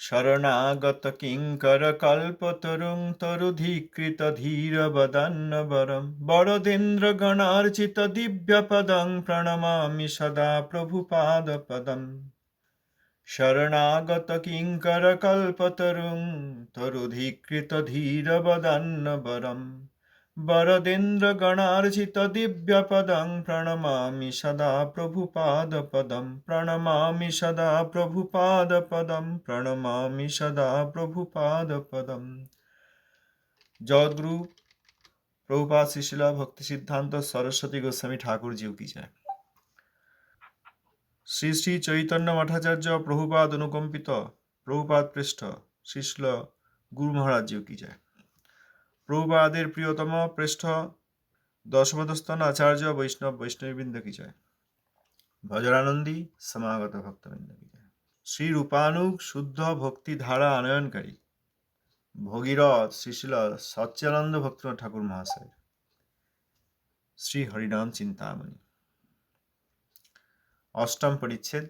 শরণাগত কিঙ্কর কল্পতরুং তরুধীকৃত ধীর বদন্নবরম বরদেন্দ্র গণার্চিত দিব্য পদং প্রণমামি সদা প্রভুপাদ পদম। শরণাগত কিঙ্কর কল্পতরুং তরুধীকৃত ধীর দিব্য পদং প্রণমামি সদা প্রভুপাদ পদম প্রণমামি সদা সদা প্রভুপাদ পদম জগদ্গুরু প্রভুপাদ শিশিলা ভক্তি সিদ্ধান্ত সরস্বতী গোস্বামী ঠাকুর জিউ কি যায় শ্রী শ্রী চৈতন্য মঠাচার্য প্রভুপাদ অনুকম্পিত প্রভুপাদ পৃষ্ঠ শিশল গুরু মহারাজ জিউ কি যায় প্রভুপাদের প্রিয়তম পৃষ্ঠ দশমদস্তন আচার্য বৈষ্ণব বৈষ্ণববৃন্দ কি ভজরানন্দী সমাগত ভক্তবৃন্দ কি শ্রী রূপানুগ শুদ্ধ ভক্তি ধারা আনয়নকারী ভগীরথ শিশিল সচ্চানন্দ ভক্ত ঠাকুর মহাশয় শ্রী হরিনাম চিন্তামণি। অষ্টম পরিচ্ছেদ।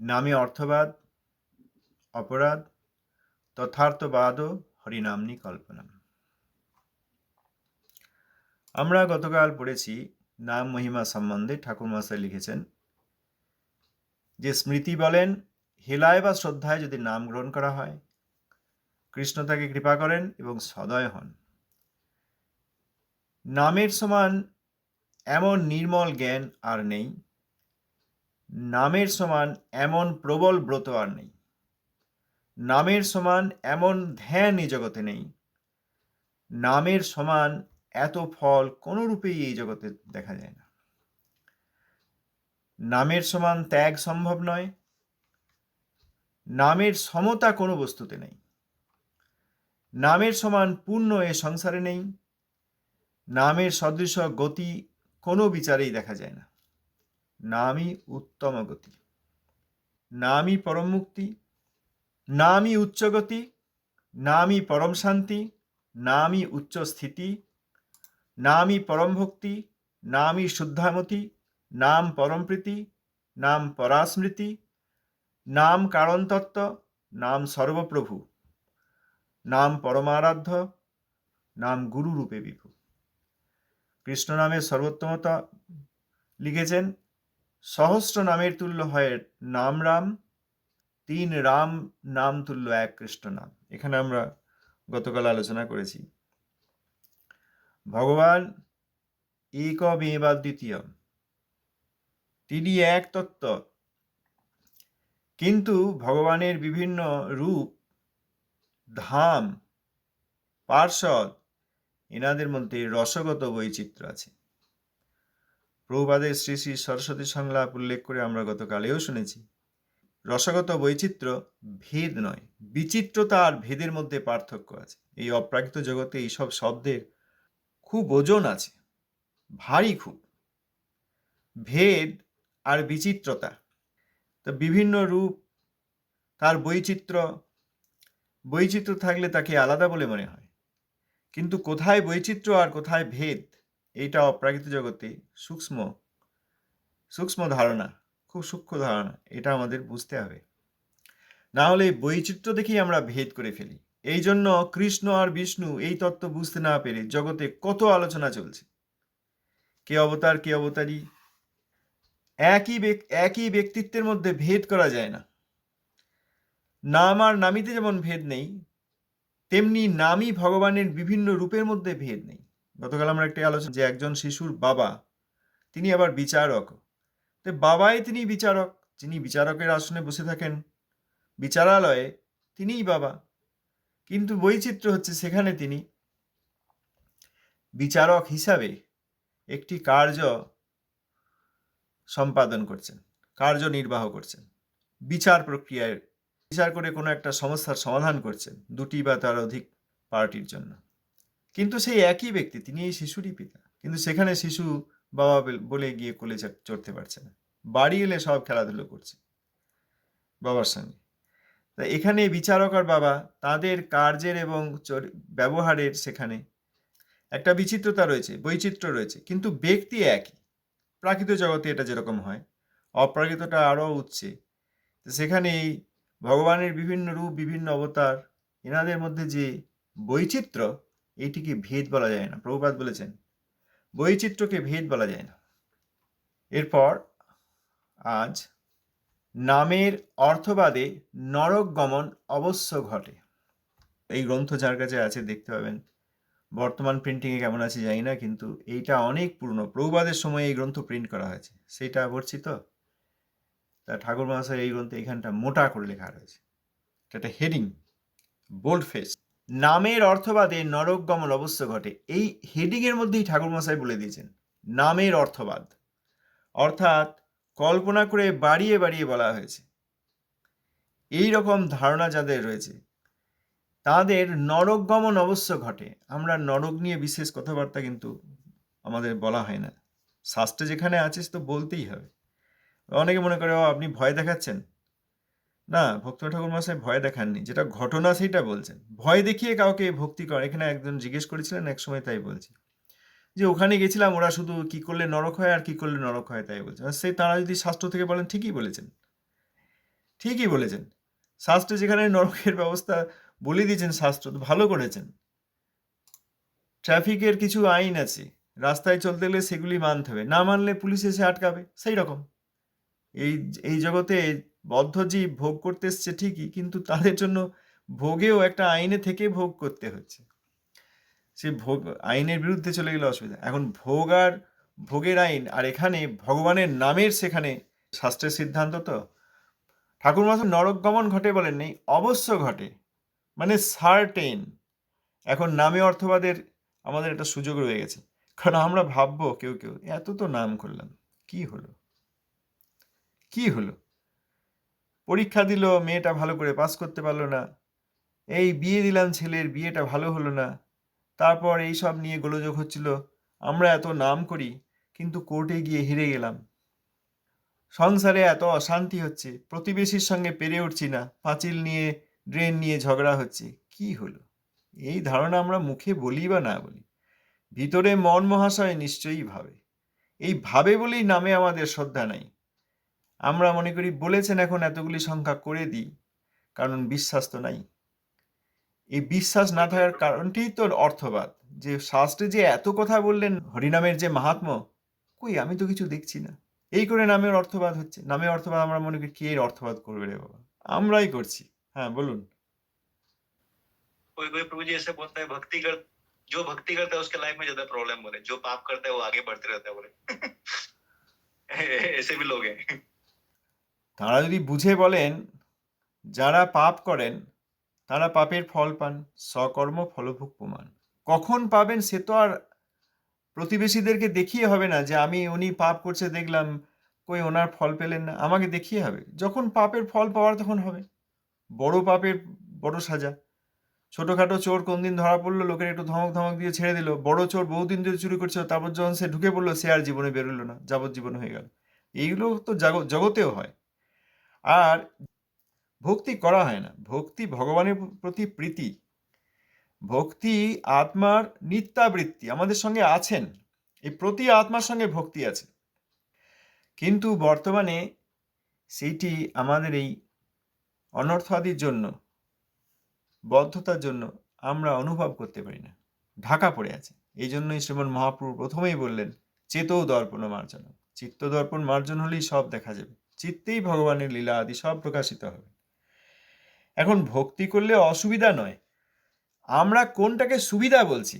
নামে অর্থবাদ, অপরাধ তথার্থবাদ হরিনামনি কল্পনা আমরা গতকাল পড়েছি নাম মহিমা সম্বন্ধে ঠাকুর মহাশয় লিখেছেন যে স্মৃতি বলেন, হেলায় বা শ্রদ্ধায় যদি নাম গ্রহণ করা হয়, কৃষ্ণ তাকে কৃপা করেন এবং সদয় হন। নামের সমান এমন নির্মল জ্ঞান আর নেই, নামের সমান এমন প্রবল ব্রত আর নেই। নামের সমান এমন ধ্যান এই জগতে নেই। নামের সমান এত ফল কোনো রূপেই এই জগতে দেখা যায় না। নামের সমান ত্যাগ সম্ভব নয়। নামের সমতা কোনো বস্তুতে নেই। নামের সমান পূর্ণ এ সংসারে নেই। নামের সদৃশ গতি কোনো বিচারেই দেখা যায় না। নামই উত্তম গতি। নামই পরম মুক্তি। নামই উচ্চগতি নামই পরম শান্তি নামই উচ্চ স্থিতি নামই পরম ভক্তি নামই শুদ্ধামতি নাম পরম প্রীতি, নাম পরাস্মৃতি, নাম কারণ তত্ত্ব, নাম সর্বপ্রভু, নাম পরমারাধ্য, নাম গুরু রূপে বিভু। কৃষ্ণ নামের সর্বোত্তমতা লিখেছেন, সহস্র নামের তুল্য হয় নাম রাম তিন রাম নাম তুল্য এক কৃষ্ণ নাম। এখানে আমরা গতকাল আলোচনা করেছি। ভগবান একমেবা দ্বিতীয়। তিনি এক তত্ত্ব। কিন্তু ভগবানের বিভিন্ন রূপ, ধাম, পার্শ্বদ, এনাদের মধ্যে রসগত বৈচিত্র্য আছে। প্রভুপাদের শ্রী শ্রী সরস্বতী সংলাপ উল্লেখ করে আমরা গতকালেও শুনেছি। রসগত বৈচিত্র্য ভেদ নয়, বিচিত্রতা আর ভেদের মধ্যে পার্থক্য আছে। এই অপ্রাকৃত জগতে এইসব শব্দের খুব ওজন আছে, ভারী খুব। ভেদ আর বিচিত্রতা, তো বিভিন্ন রূপ, তার বৈচিত্র্য বৈচিত্র্য থাকলে তাকে আলাদা বলে মনে হয়। কিন্তু কোথায় বৈচিত্র্য আর কোথায় ভেদ, এইটা অপ্রাকৃত জগতে সূক্ষ্ম সূক্ষ্ম ধারণা খুব সূক্ষ্ম ধারণা, এটা আমাদের বুঝতে হবে। না হলে বৈচিত্র্য দেখেই আমরা ভেদ করে ফেলি। এই জন্য কৃষ্ণ আর বিষ্ণু এই তত্ত্ব বুঝতে না পেরে জগতে কত আলোচনা চলছে। কে অবতার, কে অবতারী, একই একই ব্যক্তিত্বের মধ্যে ভেদ করা যায় না। নাম আর নামিতে যেমন ভেদ নেই, তেমনি নামই ভগবানের বিভিন্ন রূপের মধ্যে ভেদ নেই। গতকাল আমরা একটি আলোচনা যে একজন শিশুর বাবা, তিনি আবার বিচারক। তো বাবাই তিনি বিচারক, যিনি বিচারকের আসনে বসে থাকেন। বিচারালয়ে তিনিই বাবা। কিন্তু বৈচিত্র্য হচ্ছে সেখানে তিনি বিচারক হিসাবে একটি কার্য সম্পাদন করছেন, কার্য নির্বাহ করছেন। বিচার প্রক্রিয়ায় বিচার করে কোনো একটা সমস্যার সমাধান করছেন, দুটি বা তার অধিক পার্টির জন্য। কিন্তু সেই একই ব্যক্তি, তিনি এই শিশুরই পিতা। কিন্তু সেখানে শিশু বাবা বলে গিয়ে কোলে চড়তে পারছে না। বাড়ি এলে সব খেলাধুলো করছে বাবার সঙ্গে। তা এখানে বিচারক আর বাবা তাদের কার্যের এবং ব্যবহারের সেখানে একটা বিচিত্রতা রয়েছে, বৈচিত্র্য রয়েছে, কিন্তু ব্যক্তি একই। প্রাকৃত জগতে এটা যেরকম হয়, অপ্রাকৃতটা আরও উচ্ছে। তো সেখানে এই ভগবানের বিভিন্ন রূপ, বিভিন্ন অবতার, এনাদের মধ্যে যে বৈচিত্র্য এইটিকে ভেদ বলা যায় না। প্রভুপাত বলেছেন বৈচিত্র্যকে ভেদ বলা যায় না। এরপর আজ নামের অর্থবাদে নরক গমন অবশ্য ঘটে। এই গ্রন্থ যার কাছে আছে দেখতে পাবেন। বর্তমান প্রিন্টিংয়ে কেমন আছে জানি না, কিন্তু এইটা অনেক পুরনো। প্রভুবাদের সময় এই গ্রন্থ প্রিন্ট করা হয়েছে। সেটা পড়ছি তো তা ঠাকুর মহাশয় এই গ্রন্থে এখানটা মোটা করে লেখা রয়েছে। এটা একটা হেডিং বোল্ড ফেস নামের অর্থবাদে নরক গমন অবশ্য ঘটে। এই হেডিংয়ের মধ্যেই ঠাকুর মশাই বলে দিয়েছেন, নামের অর্থবাদ। অর্থাৎ কল্পনা করে বাড়িয়ে বাড়িয়ে বলা হয়েছে। এই রকম ধারণা যাদের রয়েছে, তাদের নরক গমন অবশ্য ঘটে। আমরা নরক নিয়ে বিশেষ কথাবার্তা কিন্তু আমাদের বলা হয় না। শাস্ত্রে যেখানে আছিস তো বলতেই হবে। অনেকে মনে করে আপনি ভয় দেখাচ্ছেন? না ভক্ত ঠাকুর মশাই ভয় দেখাননি। যেটা ঘটনা সেটা বলছেন। ভয় দেখিয়ে কাউকে ভক্তি করে, এখানে একজন জিজ্ঞেস করেছিলেন, এক সময় তাই বলছি। যে ওখানে গেছিলাম, ওরা শুধু কি করলে নরক হয় আর কি করলে নরক হয় তাই বলছে। সেই তারা যদি শাস্ত্র থেকে বলেন, ঠিকই বলেছেন। ঠিকই বলেছেন। শাস্ত্রে যেখানে নরকের ব্যবস্থা বলে দিয়েছেন, শাস্ত্র তো ভালো করেছেন। ট্রাফিকের কিছু আইন আছে। রাস্তায় চলতে গেলে সেগুলি মানতে হবে। না মানলে পুলিশ এসে আটকাবে। সেই রকম এই এই জগতে বদ্ধজীব ভোগ করতে এসছে ঠিকই, কিন্তু তাদের জন্য ভোগেও একটা আইনে থেকে ভোগ করতে হচ্ছে। সে ভোগ, আইনের বিরুদ্ধে চলে গেলে অসুবিধা। এখন ভোগ আর ভোগের আইন, আর এখানে ভগবানের নামের সেখানে শাস্ত্রের সিদ্ধান্ত তো। ঠাকুর মাথা নরক গমন ঘটে বলেন নেই, অবশ্য ঘটে মানে সার্টেন এখন নামে অর্থবাদের আমাদের একটা সুযোগ রয়ে গেছে। কারণ আমরা ভাববো কেউ কেউ, এত তো নাম করলাম, কি হলো? কি হলো? পরীক্ষা দিল, মেয়েটা ভালো করে পাস করতে পারল না। এই বিয়ে দিলাম ছেলের, বিয়েটা ভালো হলো না। তারপর এই সব নিয়ে গোলযোগ হচ্ছিল। আমরা এত নাম করি, কিন্তু কোর্টে গিয়ে হেরে গেলাম। সংসারে এত অশান্তি হচ্ছে, প্রতিবেশীর সঙ্গে পেরে উঠছি না, পাঁচিল নিয়ে, ড্রেন নিয়ে ঝগড়া হচ্ছে। কি হলো? এই ধারণা আমরা মুখে বলি বা না বলি? ভিতরে মন মহাশয় নিশ্চয়ই ভাবে। এই ভাবে বলেই নামে আমাদের শ্রদ্ধা নাই। আমরা মনে করি বলেছেন এখন এতগুলি সংখ্যা করে দিই কারণ বিশ্বাস তো নাই এই বিশ্বাস না থাকার কারণটিই তো অর্থবাদ যে শাস্ত্রে যে এত কথা বললেন হরিনামের যে মাহাত্ম কই আমি তো কিছু দেখছি না এই করে নামের অর্থবাদ হচ্ছে নামের অর্থবাদ আমরা মনে করি কে এর অর্থবাদ করবে রে বাবা আমরাই করছি হ্যাঁ বলুন कोई कोई प्रभु जी ऐसे बोलता है भक्ति कर जो भक्ति करता है उसके लाइफ में ज्यादा प्रॉब्लम बोले जो पाप करता है वो आगे बढ़ते रहता है बोले ऐसे भी लोग हैं তারা যদি বুঝে বলেন, যারা পাপ করেন, তারা পাপের ফল পান সকর্ম ফলভোগ প্রমাণ। কখন পাবেন সে তো আর প্রতিবেশীদেরকে দেখিয়ে হবে না যে, আমি উনি পাপ করছে, দেখলাম কই ওনার ফল পেলেন না। আমাকে দেখিয়ে হবে। যখন পাপের ফল পাওয়ার তখন হবে। বড় পাপের বড় সাজা। ছোটোখাটো চোর কোন দিন ধরা পড়ল, লোকের একটু ধমক ধমক দিয়ে ছেড়ে দিল। বড় চোর বহুদিন ধরে চুরি করছে, তারপর যখন সে ঢুকে পড়ল, সে আর জীবনে বেরোলো না, যাবজ্জীবন হয়ে গেল। এইগুলো তো জাগ- জগতেও হয়। আর ভক্তি করা হয় না। ভক্তি ভগবানের প্রতি প্রীতি। ভক্তি আত্মার নিত্যাবৃত্তি আমাদের সঙ্গে আছেন। এই প্রতি আত্মার সঙ্গে ভক্তি আছে। কিন্তু বর্তমানে সেইটি আমাদের এই অনর্থাদির জন্য, বদ্ধতার জন্য আমরা অনুভব করতে পারি না। ঢাকা পড়ে আছে। এই জন্যই শ্রীমন মহাপ্রভু প্রথমেই বললেন চেতো দর্পণ মার্জন চিত্ত দর্পণ মার্জন হলেই সব দেখা যাবে। চিত্তেই ভগবানের লীলা আদি সব প্রকাশিত হবে। এখন ভক্তি করলে অসুবিধা নয়। আমরা কোনটাকে সুবিধা বলছি?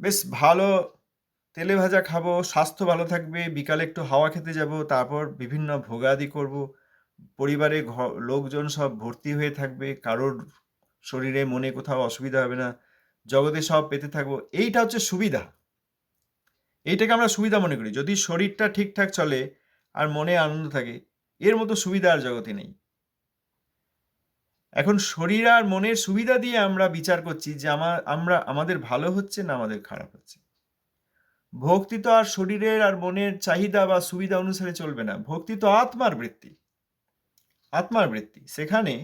বেশ ভালো তেলে ভাজা খাব, স্বাস্থ্য ভালো থাকবে, বিকালে একটু হাওয়া খেতে যাব, তারপর বিভিন্ন ভোগাদি করব। পরিবারে লোকজন সব ভর্তি হয়ে থাকবে, কারোর শরীরে, মনে কোথাও অসুবিধা হবে না, জগতে সব পেতে থাকব, এইটা হচ্ছে সুবিধা। এইটাকে আমরা সুবিধা মনে করি। যদি শরীরটা ঠিকঠাক চলে আর মনে আনন্দ থাকে। এর মতো সুবিধা আর জগতে নেই। এখন শরীর আর মনের সুবিধা দিয়ে আমরা বিচার করছি যে আমার আমরা, আমাদের ভালো হচ্ছে না আমাদের খারাপ হচ্ছে। ভক্তি তো আর শরীরের আর মনের চাহিদা বা সুবিধা অনুসারে চলবে না। ভক্তি তো আত্মার বৃত্তি। আত্মার বৃত্তি। সেখানে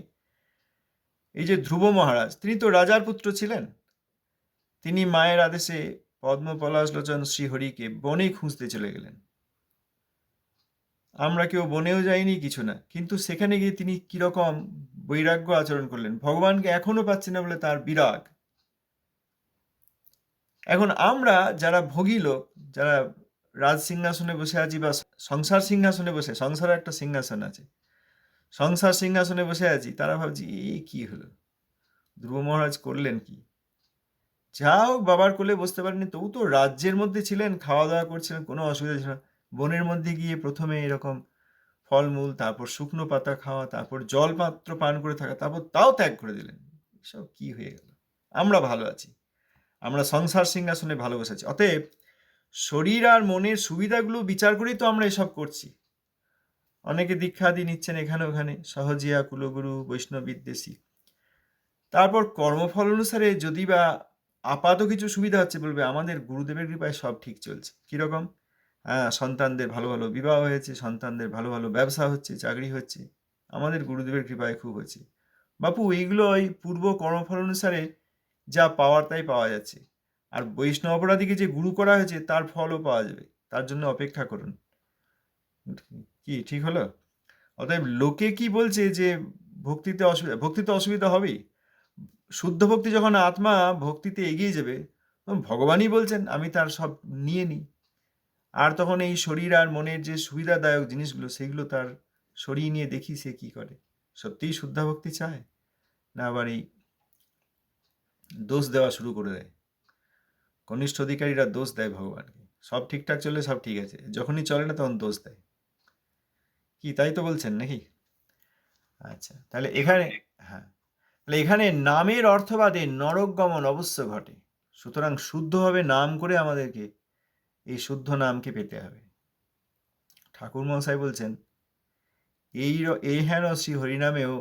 এই যে ধ্রুব মহারাজ, তিনি তো রাজার পুত্র ছিলেন। তিনি মায়ের আদেশে পদ্ম পলাশলোচন শ্রীহরিকে বনে খুঁজতে চলে গেলেন। আমরা কেউ বনেও যাইনি কিছু না। কিন্তু সেখানে গিয়ে তিনি কীরকম বৈরাগ্য আচরণ করলেন, ভগবানকে এখনও পাচ্ছে না বলে তার বিরাগ। এখন আমরা যারা ভোগী লোক, যারা রাজ সিংহাসনে বসে আছি বা সংসার সিংহাসনে বসে, সংসারে একটা সিংহাসন আছে, সংসার সিংহাসনে বসে আছি, তারা ভাবছি, এ, কি হলো? ধ্রুব মহারাজ করলেন কি? যা হোক বাবার কোলে বসতে পারেনি তবু তো রাজ্যের মধ্যে ছিলেন খাওয়া দাওয়া করছিলেন, কোনো অসুবিধা ছিল না। বনের মধ্যে গিয়ে প্রথমে এরকম ফলমূল, তারপর শুকনো পাতা খাওয়া, তারপর জল পাত্র পান করে থাকা, তারপর তাও ত্যাগ করে দিলেন। এসব কি হয়ে গেল? আমরা ভালো আছি। আমরা সংসার সিংহাসনে ভালো বসেছি অতএব শরীর আর মনের সুবিধাগুলো বিচার করেই তো আমরা এসব করছি। অনেকে দীক্ষাদি নিচ্ছেন এখানে ওখানে, সহজিয়া, কুলগুরু, বৈষ্ণব, বিদ্বেষী। তারপর কর্মফল অনুসারে যদি বা আপাত কিছু সুবিধা হচ্ছে বলবে, আমাদের গুরুদেবের কৃপায় সব ঠিক চলছে। কীরকম? হ্যাঁ সন্তানদের ভালো ভালো বিবাহ হয়েছে, সন্তানদের ভালো ভালো ব্যবসা হচ্ছে, চাকরি হচ্ছে। আমাদের গুরুদেবের কৃপায় খুব হচ্ছে। বাপু, এইগুলো ওই পূর্ব কর্মফল অনুসারে যা পাওয়ার তাই পাওয়া যাচ্ছে। আর বৈষ্ণব অপরাধীকে যে গুরু করা হয়েছে, তার ফলও পাওয়া যাবে। তার জন্য অপেক্ষা করুন। কি, ঠিক হলো? অতএব লোকে কি বলছে যে ভক্তিতে অসুবিধা ভক্তিতে অসুবিধা হবেই? শুদ্ধ ভক্তি যখন আত্মা ভক্তিতে এগিয়ে যাবে ভগবানই বলছেন, আমি তার সব নিয়ে নিই। আর তখন এই শরীর আর মনের যে সুবিধাদায়ক জিনিসগুলো, সেগুলো তার সরিয়ে নিয়ে দেখি সে কি করে। সত্যিই শুদ্ধা ভক্তি চায়? না আবার এই দোষ দেওয়া শুরু করে দেয়? কনিষ্ঠ অধিকারীরা দোষ দেয় ভগবানকে। সব ঠিকঠাক চললে সব ঠিক আছে। যখনই চলে না তখন দোষ দেয়। কি, তাই তো বলছেন নাকি? আচ্ছা তাহলে এখানে হ্যাঁ তাহলে এখানে নামের অর্থবাদে নরকগমন অবশ্য ঘটে। সুতরাং শুদ্ধভাবে নাম করে আমাদেরকে এই শুদ্ধ নামকে পেতে হবে। ঠাকুর মহাশয় বলছেন, এই এই হেন শ্রী হরিনামেও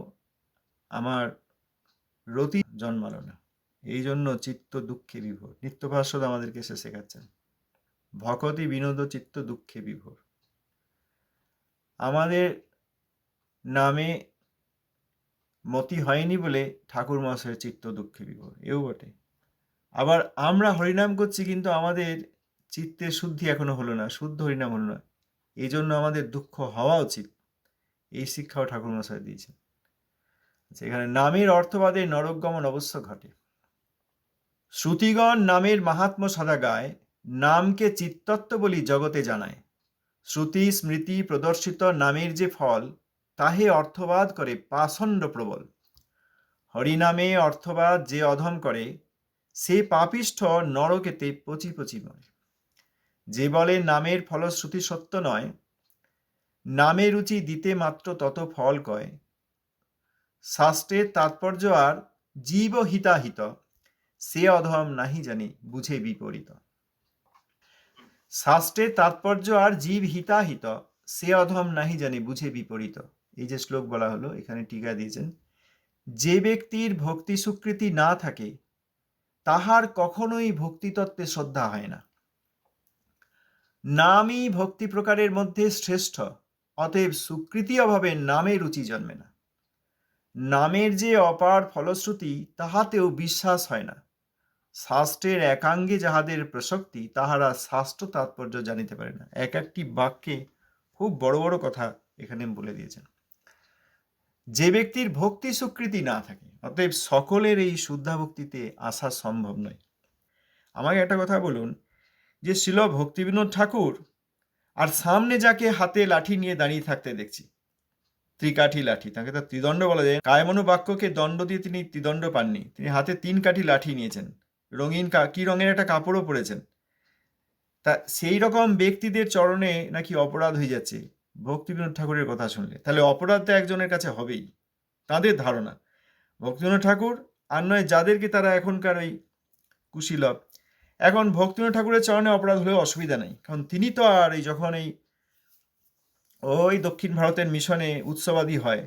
আমার রতি জন্মালো না। এই জন্য চিত্ত দুঃখে বিভোর। নিত্যভাষ্যদ আমাদেরকে এসে শেখাচ্ছেন, ভকতি বিনোদ চিত্ত দুঃখে বিভোর। আমাদের নামে মতি হয়নি বলে ঠাকুর মহাশয়ের চিত্ত দুঃখে বিভোর। এও বটে। আবার আমরা হরিনাম করছি কিন্তু আমাদের চিত্তের শুদ্ধি এখনও হলো না শুদ্ধ হরিনাম হলো না। এই জন্য আমাদের দুঃখ হওয়া উচিত। এই শিক্ষাও ঠাকুর মশাই দিয়েছেন। আচ্ছা, এখানে নামের অর্থবাদে নরকগমন অবশ্য ঘটে। শ্রুতিগণ নামের মাহাত্ম্য সদা গায় নামকে চিত্তত্ব বলি জগতে জানায়। শ্রুতি স্মৃতি প্রদর্শিত নামের যে ফল তাহে অর্থবাদ করে পাষণ্ড প্রবল। হরিনামে অর্থবাদ যে অধম করে সে পাপিষ্ঠ নরকেতে পচি পচি মরে। যে বলে নামের ফলশ্রুতি সত্য নয়, নামে রুচি দিতে মাত্র তত ফল কয়। শাস্ত্রের তাৎপর্য আর জীব হিতাহিত, সে অধম নাহি জানি বুঝে বিপরীত। শাস্ত্রের তাৎপর্য আর জীব হিতাহিত, সে অধম নাহি জানি বুঝে বিপরীত। এই যে শ্লোক বলা হলো, এখানে টিকা দিয়েছেন, যে ব্যক্তির ভক্তি স্বীকৃতি না থাকে, তাহার কখনোই ভক্তিতত্ত্বে শ্রদ্ধা হয় না। নামই ভক্তি প্রকারের মধ্যে শ্রেষ্ঠ, অতএব সুকৃতি অভাবে নামে রুচি জন্মে না। নামের যে অপার ফলশ্রুতি, তাহাতেও বিশ্বাস হয় না। শাস্ত্রের একাঙ্গে যাহাদের প্রসক্তি, তাহারা শাস্ত্র তাৎপর্য জানিতে পারে না। এক একটি বাক্যে খুব বড় বড় কথা এখানে বলে দিয়েছেন। যে ব্যক্তির ভক্তি স্বীকৃতি না থাকে, অতএব সকলের এই শুদ্ধা ভক্তিতে আসা সম্ভব নয়। আমাকে একটা কথা বলুন যে শিল ভক্তিবিনোদ ঠাকুর, আর সামনে যাকে হাতে লাঠি নিয়ে দাঁড়িয়ে থাকতে দেখছি। ত্রিকাঠি লাঠি, তাকে তো ত্রিদণ্ড বলা যায়। কায়মনু বাক্যকে দণ্ড দিয়ে তিনি ত্রিদণ্ড পাননি। তিনি হাতে তিন কাঠি লাঠি নিয়েছেন। রঙিন কা- কি রঙের একটা কাপড়ও পরেছেন। তা সেই রকম ব্যক্তিদের চরণে নাকি অপরাধ হয়ে যাচ্ছে, ভক্তিবিনোদ ঠাকুরের কথা শুনলে। তাহলে অপরাধ তো একজনের কাছে হবেই, তাদের ধারণা। ভক্তিবিনোদ ঠাকুর, আর নয় যাদেরকে তারা এখনকার ওই কুশীলভ এখন ভক্তিবিনোদ ঠাকুরের চরণে অপরাধ হলেও অসুবিধা নেই। কারণ তিনি তো আর এই যখন এই ওই দক্ষিণ ভারতের মিশনে উৎসবাদী হয়,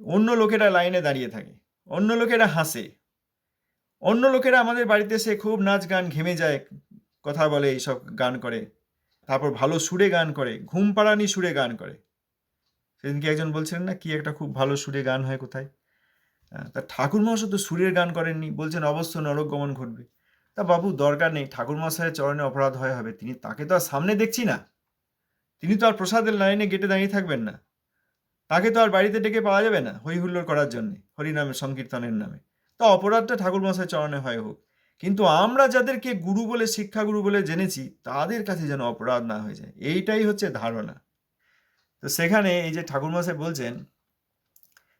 অন্য লোকেরা লাইনে দাঁড়িয়ে থাকে, অন্য লোকেরা হাসে, অন্য লোকেরা আমাদের বাড়িতে এসে খুব নাচ গান ঘেমে যায়, কথা বলে, এইসব গান করে, তারপর ভালো সুরে গান করে ঘুম পাড়ানি সুরে গান করে। সেদিনকে একজন বলছিলেন, না, কি একটা খুব ভালো সুরে গান হয় কোথায়? তা ঠাকুর মহাশয় তো সুরের গান করেননি, বলছেন, অবশ্য নরক গমন ঘটবে। তা বাবু, দরকার নেই। ঠাকুর মশাইয়ের চরণে অপরাধ হয় হবে। তিনি তাকে তো আর সামনে দেখছি না। তিনি তো আর প্রসাদের লাইনে গেটে দাঁড়িয়ে থাকবেন না। তাকে তো আর বাড়িতে ডেকে পাওয়া যাবে না হই হুল্লোড় করার জন্য, হরিনামের সংকীর্তনের নামে। তো অপরাধটা ঠাকুরমশাই চরণে হয় হোক। কিন্তু আমরা যাদেরকে গুরু বলে, শিক্ষাগুরু বলে জেনেছি, তাদের কাছে যেন অপরাধ না হয়ে যায়। এইটাই হচ্ছে ধারণা। তো সেখানে এই যে ঠাকুরমশাই বলছেন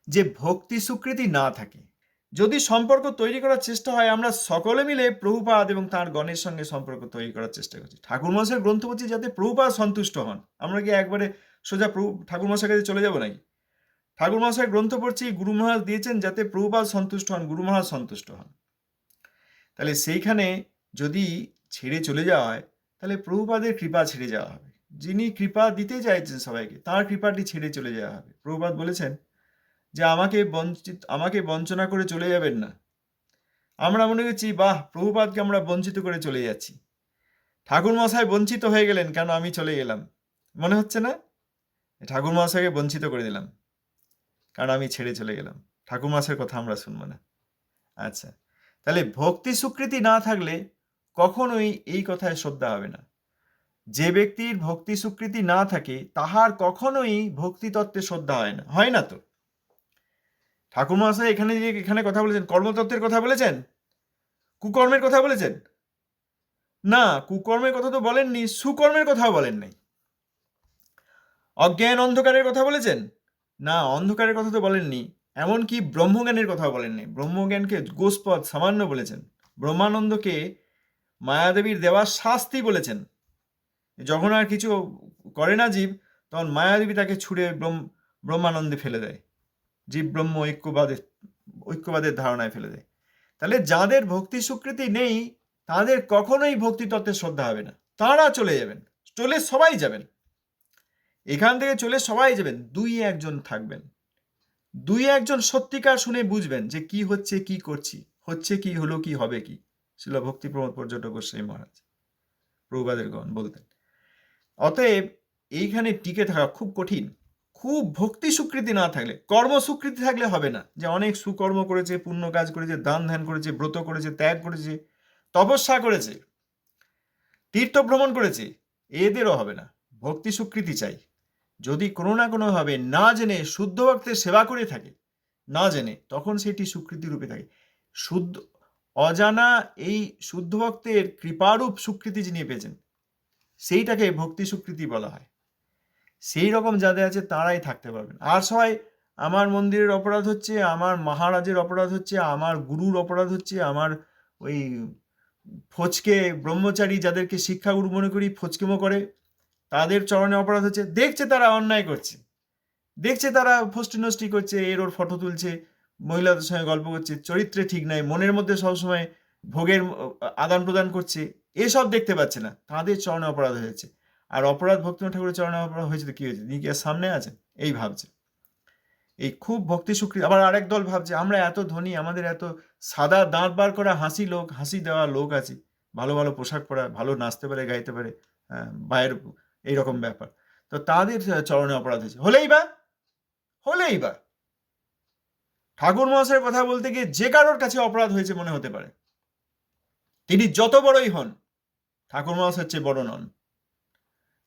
যে ভক্তি স্বীকৃতি না থাকে যদি সম্পর্ক তৈরি করার চেষ্টা হয়, আমরা সকলে মিলে প্রভুপাদ এবং তার গণের সঙ্গে সম্পর্ক তৈরি করার চেষ্টা করছি। ঠাকুরমশাইয়ের গ্রন্থ বলছি যাতে প্রভুপাদ সন্তুষ্ট হন। আমরা কি একবারে সোজা প্রভু ঠাকুরমশাইয়ের কাছে চলে যাব নাকি? ঠাকুরমশাই গ্রন্থ পড়ছি গুরু মহারাজ দিয়েছেন যাতে প্রভুপাদ সন্তুষ্ট হন, গুরু মহারাজ সন্তুষ্ট হন। তাহলে সেইখানে যদি ছেড়ে চলে যাওয়া হয় তাহলে প্রভুপাদের কৃপা ছেড়ে যাওয়া হবে। যিনি কৃপা দিতে চাইছেন সবাইকে, তার কৃপাটি ছেড়ে চলে যাওয়া হবে। প্রভুপাদ বলেছেন যে আমাকে বঞ্চিত, আমাকে বঞ্চনা করে চলে যাবেন না। আমরা মনে করছি, বাহ, প্রভুপাদকে আমরা বঞ্চিত করে চলে যাচ্ছি। ঠাকুর মশাই বঞ্চিত হয়ে গেলেন কেন আমি চলে গেলাম? মনে হচ্ছে না? ঠাকুর মশাইকে বঞ্চিত করে দিলাম। কারণ আমি ছেড়ে চলে গেলাম। ঠাকুর মশাইয়ের কথা আমরা শুনব না। আচ্ছা তাহলে ভক্তি স্বীকৃতি না থাকলে কখনোই এই কথায় শ্রদ্ধা হবে না। যে ব্যক্তির ভক্তি স্বীকৃতি না থাকে, তাহার কখনোই ভক্তি তত্ত্বে শ্রদ্ধা হয় না। হয় না তো? ঠাকুর মহাশয় এখানে যে এখানে কথা বলেছেন, কর্মতত্ত্বের কথা বলেছেন? কুকর্মের কথা বলেছেন? না, কুকর্মের কথা তো বলেননি, সুকর্মের কথাও বলেন নাই অজ্ঞান অন্ধকারের কথা বলেছেন? না, অন্ধকারের কথা তো বলেননি, এমনকি ব্রহ্মজ্ঞানের কথাও বলেননি। ব্রহ্মজ্ঞানকে গোস্পদ সামান্য বলেছেন, ব্রহ্মানন্দকে মায়াদেবীর দেওয়া শাস্তি বলেছেন। যখন আর কিছু করে না জীব, তখন মায়াদেবী তাকে ছুঁড়ে ব্রহ্ম, ব্রহ্মানন্দে ফেলে দেয়। জীব ব্রহ্ম ঐক্যবাদের ঐক্যবাদের ধারণায় ফেলে দেয়। তাহলে যাদের ভক্তি স্বীকৃতি নেই, তাদের কখনোই ভক্তি তত্ত্বে শ্রদ্ধা হবে না। তারা চলে যাবেন, চলে সবাই যাবেন। এখান থেকে চলে সবাই যাবেন, দুই একজন থাকবেন। দুই একজন সত্যিকার শুনে বুঝবেন যে কি হচ্ছে, কি করছি, হচ্ছে কি, হলো কি, হবে কি। ছিল ভক্তি প্রমোদ পর্যটক গোস্বামী মহারাজ, প্রভুবাদের গণ বলতেন। অতএব এইখানে টিকে থাকা খুব কঠিন। খুব ভক্তি স্বীকৃতি না থাকলে, কর্ম স্বীকৃতি থাকলে হবে না। যে অনেক সুকর্ম করেছে, পুণ্য কাজ করেছে, দান ধ্যান করেছে, ব্রত করেছে, ত্যাগ করেছে, তপস্যা করেছে, তীর্থ ভ্রমণ করেছে, এদেরও হবে না। ভক্তি স্বীকৃতি চাই। যদি কোনো না কোনোভাবে না জেনে শুদ্ধ ভক্তের সেবা করে থাকে, না জেনে, তখন সেটি স্বীকৃতি রূপে থাকে। শুদ্ধ, অজানা এই শুদ্ধ ভক্তের কৃপারূপ স্বীকৃতি যিনি পেয়েছেন, সেইটাকে ভক্তি স্বীকৃতি বলা হয়। সেই রকম যাদের আছে তারাই থাকতে পারবেন। আর সবাই, আমার মন্দিরের অপরাধ হচ্ছে, আমার মহারাজের অপরাধ হচ্ছে, আমার গুরুর অপরাধ হচ্ছে, আমার ওই ফচকে ব্রহ্মচারী যাদেরকে শিক্ষাগুরু মনে করি, ফচকেমো করে, তাদের চরণে অপরাধ হচ্ছে। দেখছে তারা অন্যায় করছে। দেখছে তারা ফষ্টি নষ্টি করছে, এর ওর ফটো তুলছে, মহিলাদের সঙ্গে গল্প করছে, চরিত্রে ঠিক নাই, মনের মধ্যে সবসময় ভোগের আদান প্রদান করছে, এসব দেখতে পাচ্ছে না। তাদের চরণে অপরাধ হয়েছে। আর অপরাধ ভক্তিনাথ ঠাকুরের চরণে অপরাধ হয়েছে তো কি হয়েছে? তিনি কি সামনে আছেন? এই ভাবছে। এই খুব ভক্তি সুক্রিয় আবার আরেক দল ভাবছে আমরা এত ধনী আমাদের এত সাদা দাঁত বার করা হাসি লোক হাসি দেওয়া লোক আছে। ভালো ভালো পোশাক পরা ভালো নাচতে পারে গাইতে পারে হ্যাঁ, বাইরের এইরকম ব্যাপার। তো তাদের চরণে অপরাধ হয়েছে। হলেই বা হলেই বা। ঠাকুর মহাশয়ের কথা বলতে গিয়ে যে কারোর কাছে অপরাধ হয়েছে মনে হতে পারে। তিনি যত বড়ই হন ঠাকুর মহাশয়ের চেয়ে বড় নন।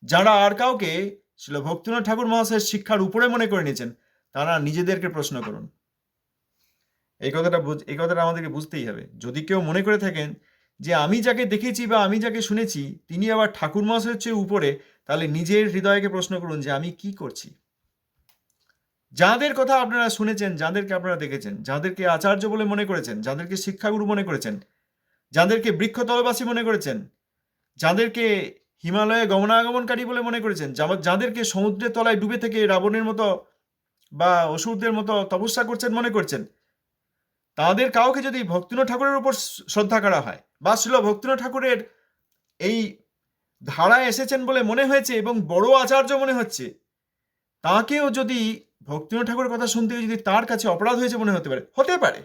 যারা আর কাউকে ছিল ভক্তিনাথ ঠাকুর মহাশয়ের শিক্ষার উপরে মনে করে নিয়েছেন, তারা নিজেদেরকে প্রশ্ন করুন। এই কথাটা এই কথাটা আমাদেরকে বুঝতেই হবে। যদি কেউ মনে করে থাকেন যে আমি যাকে দেখেছি বা আমি যাকে শুনেছি, তিনি আবার ঠাকুর মহাশয়ের চেয়ে উপরে, তাহলে নিজের হৃদয়কে প্রশ্ন করুন যে আমি কি করছি? যাদের কথা আপনারা শুনেছেন, যাদেরকে আপনারা দেখেছেন, যাদেরকে আচার্য বলে মনে করেছেন, যাদেরকে শিক্ষাগুরু মনে করেছেন, যাদেরকে বৃক্ষতলবাসী মনে করেছেন, যাদেরকে হিমালয়ে গমনাগমনকারী বলে মনে করেছেন। যাদেরকে সমুদ্রের তলায় ডুবে থেকে রাবণের মতো বা অসুরদের মতো তপস্যা করছেন মনে করছেন, তাদের কাউকে যদি ভক্তিনাথ ঠাকুরের উপর শ্রদ্ধা করা হয় বা ছিল ভক্তিনাথ ঠাকুরের এই ধারায় এসেছেন বলে মনে হয়েছে এবং বড় আচার্য মনে হচ্ছে, তাকেও যদি ভক্তিনাথ ঠাকুরের কথা শুনতে যদি তার কাছে অপরাধ হয়েছে মনে হতে পারে হতে পারে।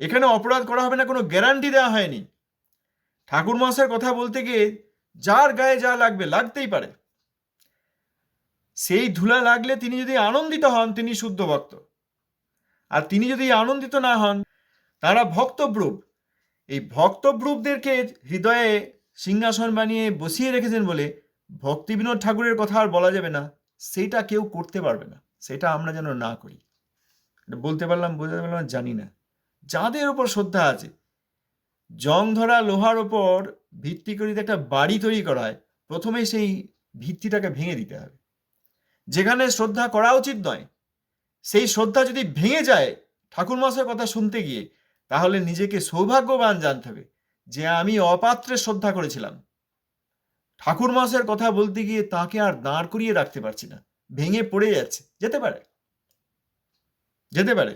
এখানে অপরাধ করা হবে না, কোনো গ্যারান্টি দেওয়া হয়নি। ঠাকুর মহাশয়ের কথা বলতে গিয়ে যার গায়ে যা লাগবে, লাগতেই পারে। সেই ধুলা লাগলে তিনি যদি আনন্দিত হন, তিনি শুদ্ধ ভক্ত। আর তিনি যদি আনন্দিত না হন, তারা ভক্তব্রূপ এই ভক্তব্রূপদেরকে হৃদয়ে সিংহাসন বানিয়ে বসিয়ে রেখেছেন বলে ভক্তি বিনোদ ঠাকুরের কথা আর বলা যাবে না। সেটা কেউ করতে পারবে না। সেটা আমরা যেন না করি। বলতে পারলাম, বোঝাতে পারলাম, জানি না। যাদের ওপর শ্রদ্ধা আছে জং ধরা লোহার ওপর ভিত্তি করে একটা বাড়ি তৈরি করা হয় প্রথমে সেই ভিত্তিটাকে ভেঙে দিতে হবে। যেখানে শ্রদ্ধা করা উচিত নয়, সেই শ্রদ্ধা যদি ভেঙে যায় ঠাকুর মশাইয়ের কথা শুনতে গিয়ে, তাহলে নিজেকে সৌভাগ্যবান জানতে হবে যে আমি অপাত্রে শ্রদ্ধা করেছিলাম। ঠাকুর মশাইয়ের কথা বলতে গিয়ে তাকে আর দাঁড় করিয়ে রাখতে পারছি না, ভেঙে পড়ে যাচ্ছে, যেতে পারে। যেতে পারে।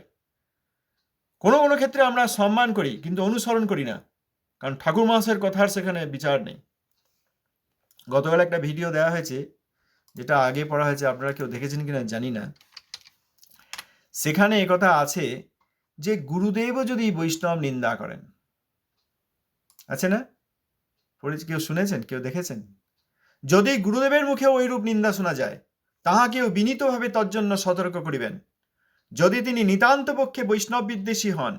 কোনো কোনো ক্ষেত্রে আমরা সম্মান করি, কিন্তু অনুসরণ করি না। কারণ ঠাকুর মহাশয়ের কথার সেখানে বিচার নেই। গতকাল একটা ভিডিও দেওয়া হয়েছে, যেটা আগে পড়া হয়েছে, আপনারা কেউ দেখেছেন কিনা জানি না। সেখানে কথা আছে যে, গুরুদেবও যদি বৈষ্ণব নিন্দা করেন। আছে না? কেউ শুনেছেন? কেউ দেখেছেন? যদি গুরুদেবের মুখে ওইরূপ নিন্দা শোনা যায় তাহাকেও বিনীতভাবে তজ্জন্য সতর্ক করিবেন। যদি তিনি নিতান্ত পক্ষে বৈষ্ণব বিদ্বেষী হন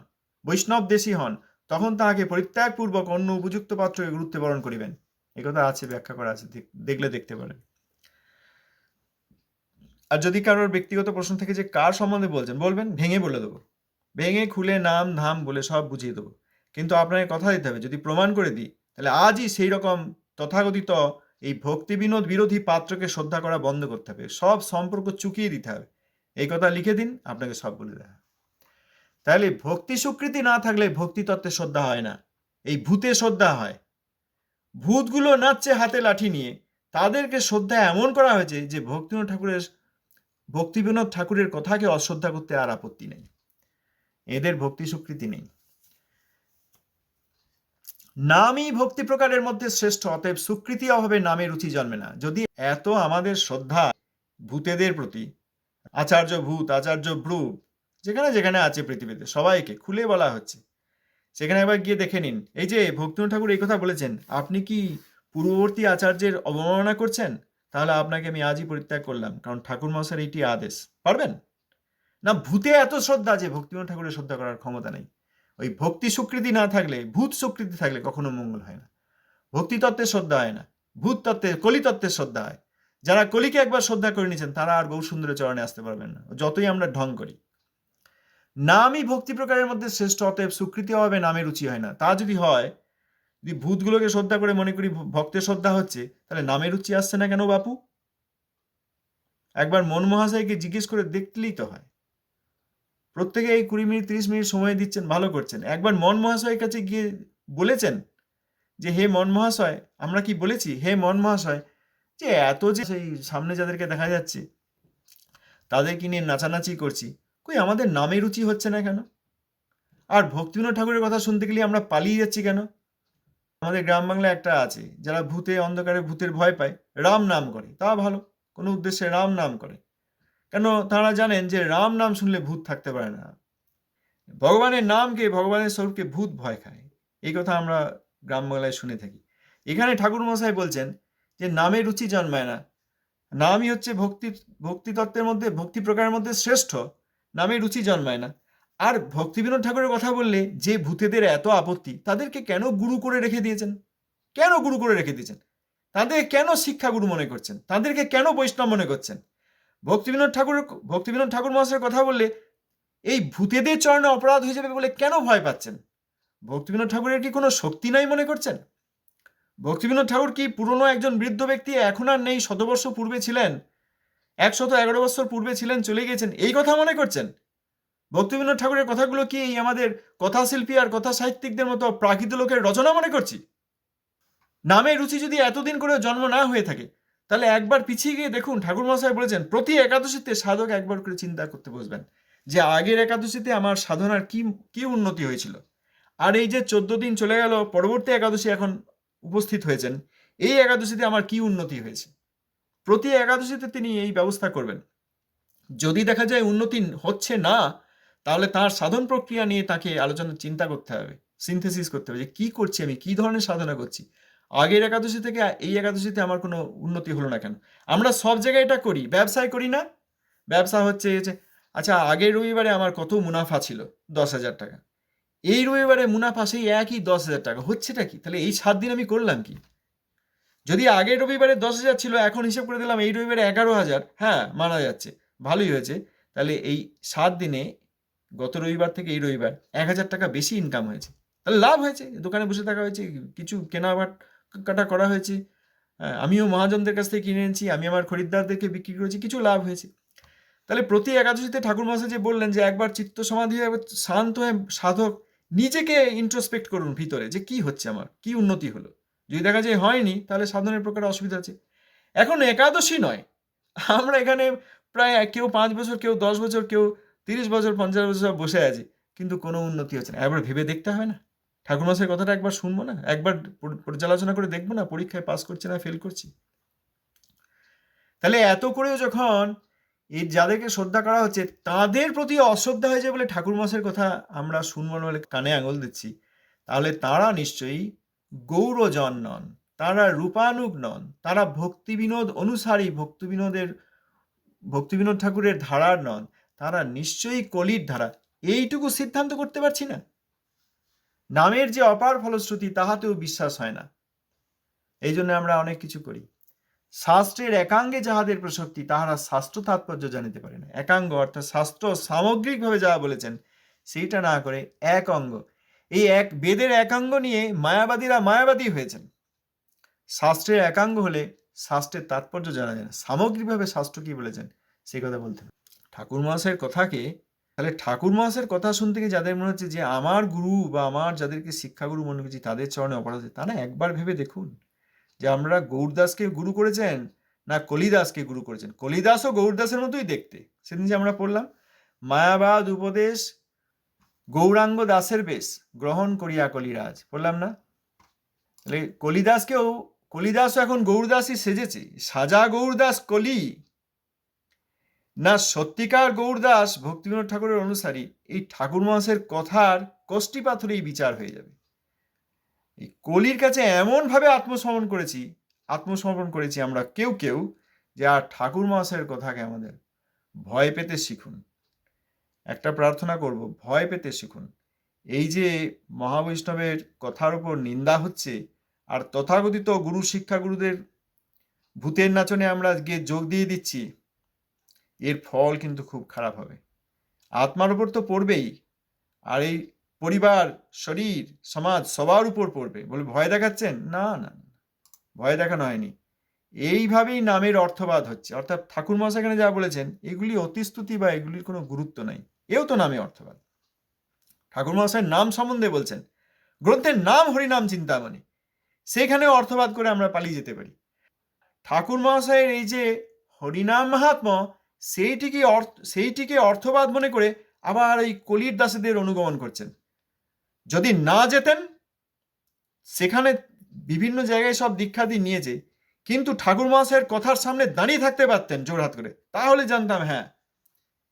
বৈষ্ণব দেশী হন তখন তাহাকে পরিত্যাগপূর্বক অন্য উপযুক্ত পাত্রকে গুরুত্ব বরণ করিবেন। একথা আছে, ব্যাখ্যা করা আছে দেখলে দেখতে পারেন। আর যদি কারোর ব্যক্তিগত প্রশ্ন থেকে যে কার সম্বন্ধে বলছেন, বলবেন, ভেঙে বলে দেবো। ভেঙে, খুলে, নাম, ধাম বলে সব বুঝিয়ে দেবো। কিন্তু আপনাকে কথা দিতে হবে, যদি প্রমাণ করে দিই, তাহলে আজই সেই রকম তথাকথিত এই ভক্তি বিনোদ বিরোধী পাত্রকে শ্রদ্ধা করা বন্ধ করতে হবে। সব সম্পর্ক চুকিয়ে দিতে হবে। এই কথা লিখে দিন, আপনাকে সব বলে দেওয়া। তাহলে ভক্তি স্বীকৃতি না থাকলে ভক্তি তত্ত্বে শ্রদ্ধা হয় না। এই ভূতে শ্রদ্ধা হয়। ভূতগুলো নাচছে হাতে লাঠি নিয়ে। তাদেরকে শ্রদ্ধা এমন করা হয়েছে যে ভক্তিবিনোদ ঠাকুরের ভক্তিবিনোদ ঠাকুরের কথাকে অশ্রদ্ধা করতে আর আপত্তি নেই। এদের ভক্তি স্বীকৃতি নেই। নামই ভক্তি প্রকারের মধ্যে শ্রেষ্ঠ, অতএব স্বীকৃতি অভাবে নামে রুচি জন্মে না। যদি এত আমাদের শ্রদ্ধা ভূতেদের প্রতি, আচার্য ভূত, আচার্য ব্রু যেখানে যেখানে আছে পৃথিবীতে, সবাইকে খুলে বলা হচ্ছে। সেখানে একবার গিয়ে দেখে নিন। এই যে ভক্তিনাথ ঠাকুর এই কথা বলেছেন, আপনি কি পূর্ববর্তী আচার্যের অবমাননা করছেন? তাহলে আপনাকে আমি আজই পরিত্যাগ করলাম, কারণ ঠাকুর মশার এইটি আদেশ। পারবেন? না, ভূতে এত শ্রদ্ধা যে ভক্তিনাথ ঠাকুরের শ্রদ্ধা করার ক্ষমতা নেই। ওই ভক্তি স্বীকৃতি না থাকলে, ভূত স্বীকৃতি থাকলে কখনো মঙ্গল হয় না। ভক্তি তত্ত্বের শ্রদ্ধা হয় না। ভূত তত্ত্বে কলি তত্ত্বের শ্রদ্ধা হয়। যারা কলিকে একবার শ্রদ্ধা করে নিয়েছেন, তারা আর বহু সুন্দরের চরণে আসতে পারবেন না। যতই আমরা ঢং করি নামই ভক্তি প্রকারের মধ্যে শ্রেষ্ঠ, অতএব স্বীকৃতি হবে, নামে রুচি হয় না। তা যদি হয়, যদি ভূতগুলোকে শ্রদ্ধা করে মনে করি ভক্তের শ্রদ্ধা হচ্ছে, তাহলে নামে রুচি আসছে না কেন বাপু? একবার মন মহাশয়কে জিজ্ঞেস করে দেখলেই তো হয়। প্রত্যেকে এই কুড়ি মিনিট, তিরিশ মিনিট সময় দিচ্ছেন, ভালো করছেন। একবার মন মহাশয়ের কাছে গিয়ে বলেছেন যে, হে মন মহাশয়, আমরা কি বলেছি? হে মন মহাশয়, যে এত যে সেই সামনে যাদেরকে দেখা যাচ্ছে, তাদেরকে নিয়ে নাচানাচি করছি কই, আমাদের নামে রুচি হচ্ছে না কেন? আর ভক্তিবিনোদ ঠাকুরের কথা শুনতে গেলে আমরা পালিয়ে যাচ্ছি কেন? আমাদের গ্রাম বাংলায় একটা আছে, যারা ভূতে অন্ধকারে ভূতের ভয় পায়, রাম নাম করে। তা ভালো, কোনো উদ্দেশ্যে রাম নাম করে। কেন তারা জানেন যে রাম নাম শুনলে ভূত থাকতে পারে না। ভগবানের নামকে, ভগবানের স্বরূপকে ভূত ভয় খায়। এই কথা আমরা গ্রাম বাংলায় শুনে থাকি। এখানে ঠাকুর মশাই বলছেন যে নামে রুচি জন্মায় না। নামই হচ্ছে ভক্তি ভক্তি তত্ত্বের মধ্যে, ভক্তি প্রকারের মধ্যে শ্রেষ্ঠ। নামে রুচি জন্মায় না। আর ভক্তিবিনোদ ঠাকুরের কথা বললে যে ভূতেদের এত আপত্তি, তাদেরকে কেন গুরু করে রেখে দিয়েছেন? কেন গুরু করে রেখে দিয়েছেন? তাদের কেন শিক্ষাগুরু মনে করছেন? তাদেরকে কেন বৈষ্ণব মনে করছেন? ভক্তিবিনোদ ঠাকুর ভক্তিবিনোদ ঠাকুর মহাশয়ের কথা বললে এই ভূতেদের চরণে অপরাধ হয়ে যাবে বলে কেন ভয় পাচ্ছেন? ভক্তিবিনোদ ঠাকুরের কি কোনো শক্তি নাই মনে করছেন? ভক্তিবিনোদ ঠাকুর কি পুরনো একজন বৃদ্ধ ব্যক্তি এখন আর নেই শতবর্ষ পূর্বে ছিলেন? একশত এগারো বছর পূর্বে ছিলেন, চলে গেছেন এই কথা মনে করছেন? ভক্তিবিনোদ ঠাকুরের কথাগুলো কি আমাদের কথাশিল্পী আর কথা সাহিত্যিকদের মতো প্রাকৃত লোকের রচনা মনে করছি? নামে রুচি যদি এতদিন করে জন্ম না হয়ে থাকে, তাহলে একবার পিছিয়ে গিয়ে দেখুন ঠাকুর মহাশয় বলেছেন, প্রতি একাদশীতে সাধক একবার করে চিন্তা করতে বসবেন, যে আগের একাদশীতে আমার সাধনার কি কি উন্নতি হয়েছিল? আর এই যে চোদ্দ দিন চলে গেল, পরবর্তী একাদশী এখন উপস্থিত হয়েছেন, এই একাদশীতে আমার কি উন্নতি হয়েছে? প্রতি একাদশীতে তিনি এই ব্যবস্থা করবেন। যদি দেখা যায় উন্নতি হচ্ছে না, তাহলে তার সাধন প্রক্রিয়া নিয়ে তাকে আলোচনা, চিন্তা করতে হবে সিনথেসিস করতে হবে যে কি করছি আমি, কি ধরনের সাধনা করছি। আগের একাদশী থেকে এই একাদশীতে আমার কোনো উন্নতি হলো না কেন? আমরা সব জায়গায় এটা করি, ব্যবসায় করি না। ব্যবসা হচ্ছে আচ্ছা আগের রবিবারে আমার কত মুনাফা ছিল? দশ হাজার টাকা। এই রবিবারে মুনাফা সেই একই দশ হাজার টাকা। হচ্ছেটা কি? তাহলে এই সাত দিন আমি করলাম কি? যদি আগের রবিবারে দশ হাজার ছিল, এখন হিসেব করে দিলাম এই রবিবারে এগারো হাজার হ্যাঁ মানা যাচ্ছে, ভালোই হয়েছে। তাহলে এই সাত দিনে গত রবিবার থেকে এই রবিবার এক হাজার টাকা বেশি ইনকাম হয়েছে। তাহলে লাভ হয়েছে, দোকানে বসে থাকা হয়েছে, কিছু কেনাবাট কাটা করা হয়েছে। আমিও মহাজনদের কাছ থেকে কিনে এনেছি, আমি আমার খরিদ্দারদেরকে বিক্রি করেছি, কিছু লাভ হয়েছে। তাহলে প্রতি একাদশীতে ঠাকুর মশাই যে বললেন যে একবার চিত্ত সমাধি হয়ে, শান্ত হয়ে সাধক নিজেকে ইন্ট্রোস্পেক্ট করুন ভিতরে, যে কি হচ্ছে আমার, কি উন্নতি হলো। যদি দেখা যায় হয়নি, তাহলে সাধনের প্রকার অসুবিধা আছে। এখন একাদশী নয়। আমরা এখানে প্রায় কেউ পাঁচ বছর, কেউ দশ বছর, কেউ তিরিশ বছর, পঞ্চাশ বছর বসে আছি, কিন্তু কোনো উন্নতি হচ্ছে না। একবার ভেবে দেখতে হয় না। ঠাকুরমশাই কথাটা একবার শুনব না? একবার পর্যালোচনা করে দেখব না? পরীক্ষায় পাস করছে না ফেল করছি? তাহলে এত করেও যখন এই যাদেরকে শ্রদ্ধা করা হচ্ছে, তাদের প্রতি অশ্রদ্ধা হয়েছে বলে ঠাকুরমশাইয়ের কথা আমরা শুনব না বলে কানে আঙুল দিচ্ছি, তাহলে তারা নিশ্চয়ই গৌরজন নন তারা রূপানুগ নন, তারা ভক্তি বিনোদ অনুসারী ভক্তি বিনোদের ভক্তি বিনোদ ঠাকুরের ধারার নন, তারা নিশ্চয়ই কলির ধারা। এইটুকু সিদ্ধান্ত করতে পারছি না। নামের যে অপার ফলশ্রুতি, তাহাতেও বিশ্বাস হয় না। এই জন্য আমরা অনেক কিছু করি। শাস্ত্রের একাঙ্গে যাহাদের প্রসক্তি, তাহারা শাস্ত্র তাৎপর্য জানিতে পারে না। একাঙ্গ অর্থাৎ শাস্ত্র সামগ্রিকভাবে যাহা বলেছেন, সেইটা না করে এক অঙ্গ। এই এক বেদের একাঙ্গ নিয়ে মায়াবাদীরা মায়াবাদী হয়েছেন। শাস্ত্রের একাঙ্গ হলে শাস্ত্রের তাৎপর্য জানা যায় না। সামগ্রিকভাবে শাস্ত্র কি বলেছেন সেই কথা বলতে হবে। ঠাকুর মহাশয়ের কথাকে, তাহলে ঠাকুর মহাশয়ের কথা শুনতে গিয়ে যাদের মনে হচ্ছে যে আমার গুরু বা আমার যাদেরকে শিক্ষাগুরু মনে করছি তাদের চরণে অপরাধ তারা একবার ভেবে দেখুন যে আমরা গৌরদাসকে গুরু করেছেন না কলিদাসকে গুরু করেছেন। কলিদাসও গৌরদাসের মতোই দেখতে। সেদিন যে আমরা পড়লাম, মায়াবাদ উপদেশ গৌরাঙ্গ দাসের বেশ, গ্রহণ করিয়া কলিরাজ। বললাম না? তাহলে কলিদাসকেও, কলিদাসও এখন গৌরদাসই সেজেছে। সাজা গৌরদাস কলি। না, সত্যিকার গৌরদাস ভক্তিবিনোদ ঠাকুরের অনুসারী, এই ঠাকুর মহাশয়ের কথার কষ্টি পাথরেই বিচার হয়ে যাবে। এই কলির কাছে এমনভাবে আত্মসমর্পণ করেছি আত্মসমর্পণ করেছি আমরা কেউ কেউ, যে আর ঠাকুর মহাশয়ের কথাকে আমাদের ভয় পেতে শিখুন। একটা প্রার্থনা করব, ভয় পেতে শিখুন। এই যে মহাবৈষ্ণবের কথার উপর নিন্দা হচ্ছে, আর তথাকথিত গুরু শিক্ষা গুরুদের ভূতের নাচনে আমরা গিয়ে যোগ দিয়ে দিচ্ছি, এর ফল কিন্তু খুব খারাপ হবে। আত্মার উপর তো পড়বেই, আর এই পরিবার, শরীর, সমাজ সবার উপর পড়বে। বলে ভয় দেখাচ্ছেন? না না ভয় দেখানো হয়নি। এইভাবেই নামের অর্থবাদ হচ্ছে। অর্থাৎ ঠাকুর মশাই এখানে যা বলেছেন, এগুলি অতিস্তুতি বা এগুলির কোনো গুরুত্ব নাই। এও তো নামে অর্থবাদ ঠাকুর মহাশয়ের নাম সম্বন্ধে বলছেন, গ্রন্থের নাম হরিনাম চিন্তামণি, সেখানেও অর্থবাদ করে আমরা পালিয়ে যেতে পারি। ঠাকুর মহাশয়ের এই যে হরিনাম মাহাত্ম, সেইটিকে অর্থ, সেইটিকে অর্থবাদ মনে করে আবার এই কলির দাসীদের অনুগমন করছেন। যদি না যেতেন, সেখানে বিভিন্ন জায়গায় সব দীক্ষাদি নিয়েছে কিন্তু ঠাকুর মহাশয়ের কথার সামনে দাঁড়িয়ে থাকতে পারতেন জোরহাত করে। তাহলে জানতাম হ্যাঁ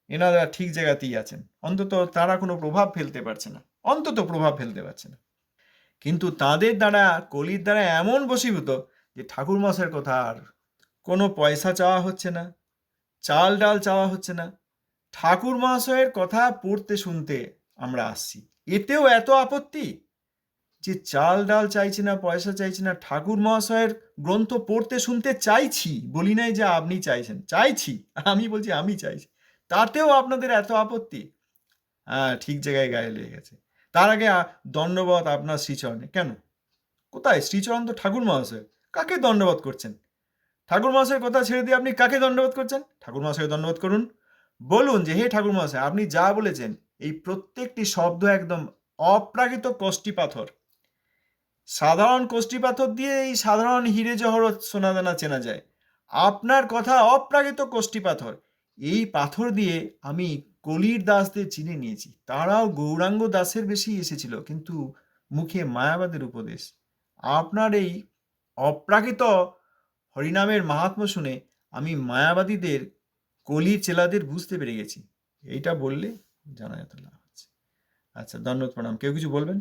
এনারা ঠিক জায়গাতেই আছেন। অন্তত তারা কোনো প্রভাব ফেলতে পারছে না। অন্তত প্রভাব ফেলতে পারছে না। কিন্তু তাদের দ্বারা, কলির দ্বারা এমন বশীভূত যে ঠাকুর মশাইয়ের কথা আর কোনো পয়সা চাওয়া হচ্ছে না, চাল ডাল চাওয়া হচ্ছে না ঠাকুর মহাশয়ের কথা পড়তে শুনতে আমরা আসছি। এতেও এত আপত্তি যে চাল ডাল চাইছি না, পয়সা চাইছি না ঠাকুর মহাশয়ের গ্রন্থ পড়তে শুনতে চাইছি, বলি নাই যে আপনি চাইছেন। চাইছি, আমি বলছি আমি চাইছি। তাতেও আপনাদের এত আপত্তি? হ্যাঁ ঠিক জায়গায় গায়ে লেগে গেছে। তার আগে আ, দণ্ডবত আপনার শ্রীচরণে। কেন? কোথায়? শ্রীচরণ তো ঠাকুর মহাশয় কাকে দণ্ডবত করছেন? ঠাকুর মহাশয়ের কথা ছেড়ে দিয়ে আপনি কাকে দণ্ডবোধ করছেন? ঠাকুর মহাশয় দণ্ডবোধ করুন। বলুন যে হে ঠাকুর মহাশয় আপনি যা বলেছেন এই প্রত্যেকটি শব্দ একদম অপ্রাকৃত কষ্টি পাথর। সাধারণ কষ্টি পাথর দিয়ে এই সাধারণ হিরে জহরত সোনাদানা চেনা যায়। আপনার কথা অপ্রাকৃত কষ্টি পাথর। এই পাথর দিয়ে আমি কলির দাসদের চিনে নিয়েছি। তারাও গৌরাঙ্গ দাসের বেশি এসেছিল, কিন্তু মুখে মায়াবাদের উপদেশ। আপনার এই অপ্রাকৃত হরিনামের মাহাত্ম শুনে আমি মায়াবাদীদের কলির চেলাদের বুঝতে পেরে গেছি। এইটা বললে জানা যেত আছে আচ্ছা ধন্যবাদ প্রণাম। কেউ কিছু বলবেন?